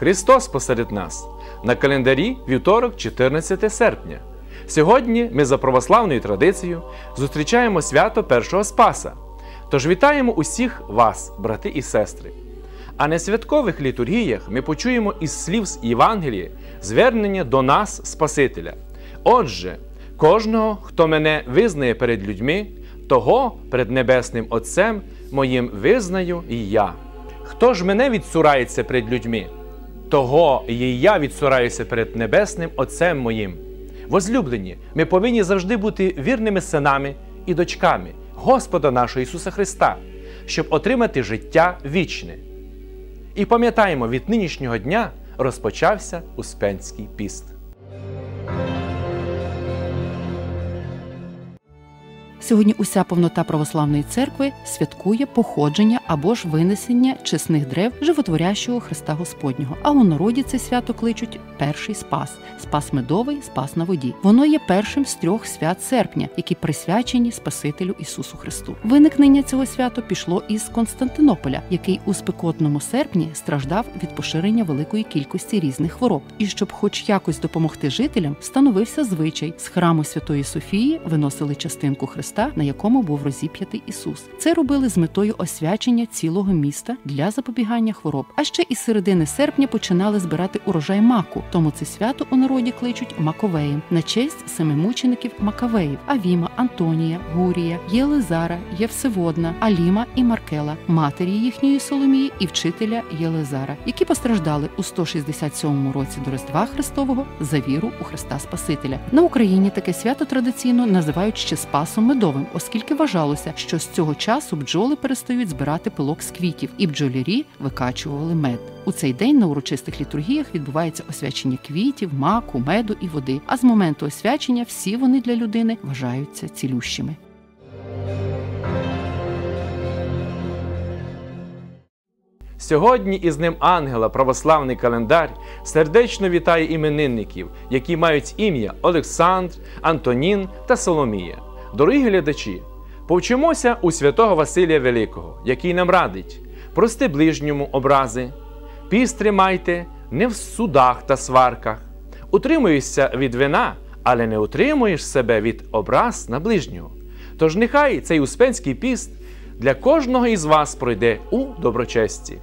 Христос посеред нас на календарі вівторок, 14 серпня. Сьогодні ми за православною традицією зустрічаємо свято Першого Спаса. Тож вітаємо усіх вас, брати і сестри. А на святкових літургіях ми почуємо із слів з Євангелії звернення до нас Спасителя. Отже, кожного, хто мене визнає перед людьми, того перед Небесним Отцем моїм визнаю і я. Хто ж мене відсурається перед людьми, того і я відсураюся перед Небесним Отцем моїм. Возлюблені, ми повинні завжди бути вірними синами і дочками Господа нашого Ісуса Христа, щоб отримати життя вічне. І пам'ятаємо, від нинішнього дня розпочався Успенський піст. Сьогодні уся повнота православної церкви святкує походження або ж винесення чесних древ животворящого Христа Господнього. А у народі це свято кличуть перший спас спас медовий, спас на воді. Воно є першим з трьох свят серпня, які присвячені Спасителю Ісусу Христу. Виникнення цього свято пішло із Константинополя, який у спекотному серпні страждав від поширення великої кількості різних хвороб. І щоб, хоч якось допомогти жителям, встановився звичай з храму Святої Софії виносили частинку Христа, на якому був розіп'ятий Ісус. Це робили з метою освячення цілого міста для запобігання хвороб. А ще із середини серпня починали збирати урожай маку. Тому це свято у народі кличуть Маковеєм на честь семи мучеників Макавеїв: Авіма, Антонія, Гурія, Єлизара, Євсеводна, Аліма і Маркела, матері їхньої Соломії і вчителя Єлизара, які постраждали у 167 році до Різдва Христового за віру у Христа Спасителя. На Україні таке свято традиційно називають ще Спасом медовим, оскільки вважалося, що з цього часу бджоли перестають збирати пилок з квітів, і бджолярі викачували мед. У цей день на урочистих літургіях відбувається освячення квітів, маку, меду і води. А з моменту освячення всі вони для людини вважаються цілющими. Сьогодні із Ним Ангела православний календар сердечно вітає іменинників, які мають ім'я Олександр, Антонін та Соломія. Дорогі глядачі, повчимося у святого Василія Великого, який нам радить прости ближньому образи, піст тримайте не в судах та сварках, утримуєшся від вина, але не утримуєш себе від образ на ближнього. Тож нехай цей успенський піст для кожного із вас пройде у доброчесті.